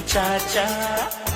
cha cha cha.